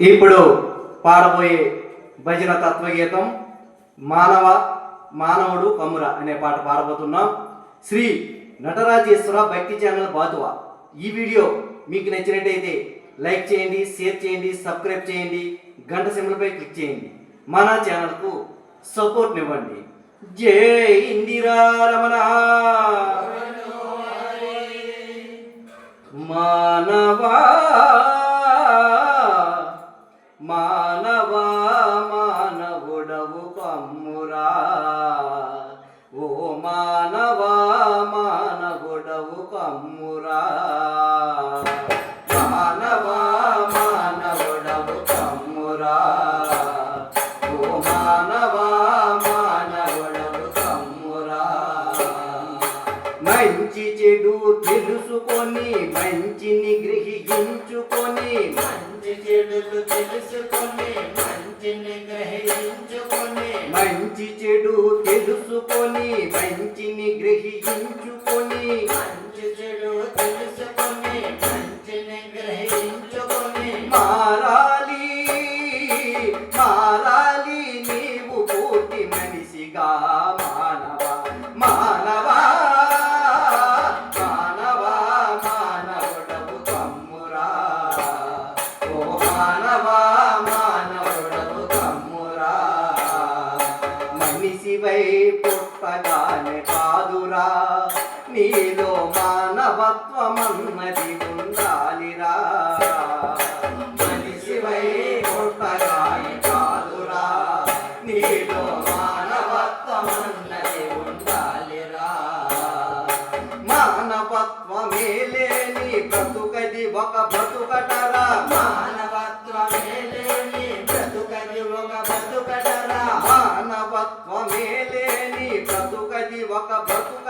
ఇప్పుడు పాడబోయే భజన తత్వగీతం మానవ మానవుడు కమ్ముర అనే పాట పాడబోతున్నాం. శ్రీ నటరాజేశ్వర భక్తి ఛానల్ బాతువ. ఈ వీడియో మీకు నచ్చినట్టయితే లైక్ చేయండి షేర్ చేయండి సబ్స్క్రైబ్ చేయండి గంట సింబల్పై క్లిక్ చేయండి. మన ఛానల్కు సపోర్ట్ ఇవ్వండి. జై ఇందిరా రమణ! మానవా మానవా మానవుడవు కమ్మురా. ఓ మా మంచి చెడు తెలుసుకొని మంచిని గ్రహించుకొని. మంచి చెడులు తెలుసుకొని మంచిని గ్రహించుకొని. మంచి చెడు తెలుసుకొని మంచిని గ్రహించుకొని. మంచి చెడు మనిషివై పుట్టగానే కాదురా నీలో మానవత్వమన్నది ఒక బ్రతుకటరా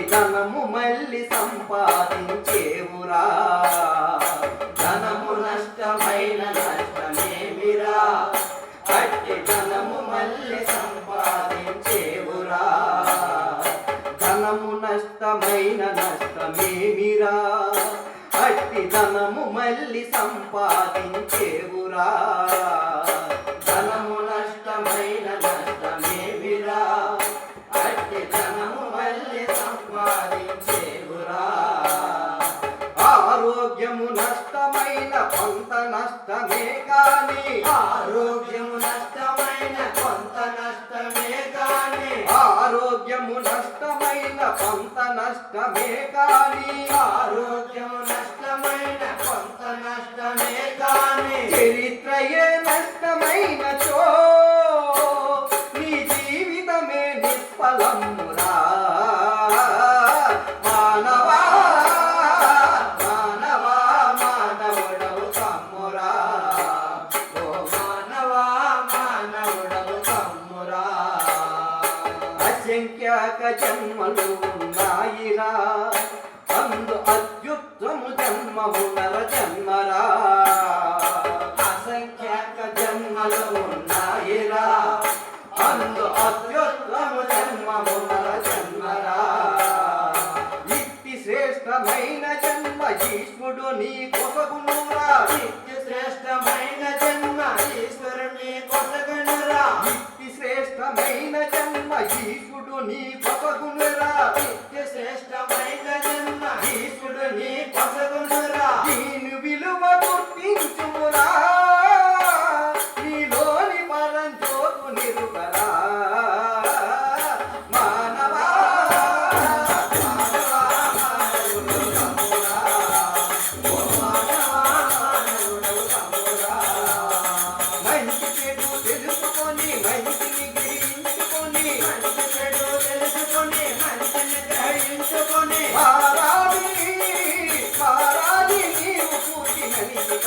అట్టి ధనము మళ్ళీ సంపాదించేవురా. ధనము నష్టమైన నష్టమేమిరా? అట్టి ధనము మళ్ళీ సంపాదించేవురా. ధనము నష్టమైన నష్టమేమిరా? అట్టి ధనము మళ్ళీ సంపాదించేవురా. నష్టమే కాని ఆరోగ్యము నష్టమైన కొంత నష్టమే కాని చరిత్రయే నష్టమైన చో నీ జీవితమే నిష్ఫలమురా మానవా మానవా మానవుడవు కమ్మురా ఓ మానవా మానవుడవు కమ్మురా అసంఖ్యాక జన్మలు ఉన్నాయిరా అందు అత్యుత్తము జన్మము నర జన్మరా. అసంఖ్యాక జన్మలు ఉన్నాయిరా. అందు అత్యుత్తము జన్మము నర జన్మరా. ఇట్టి శ్రేష్టమైన జన్మ జీష్ముడు నీ కొసగునురా. నిత్య శ్రేష్టమైన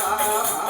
Baba.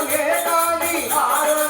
ஆரோக்கிய தாதி ஆரோக்கிய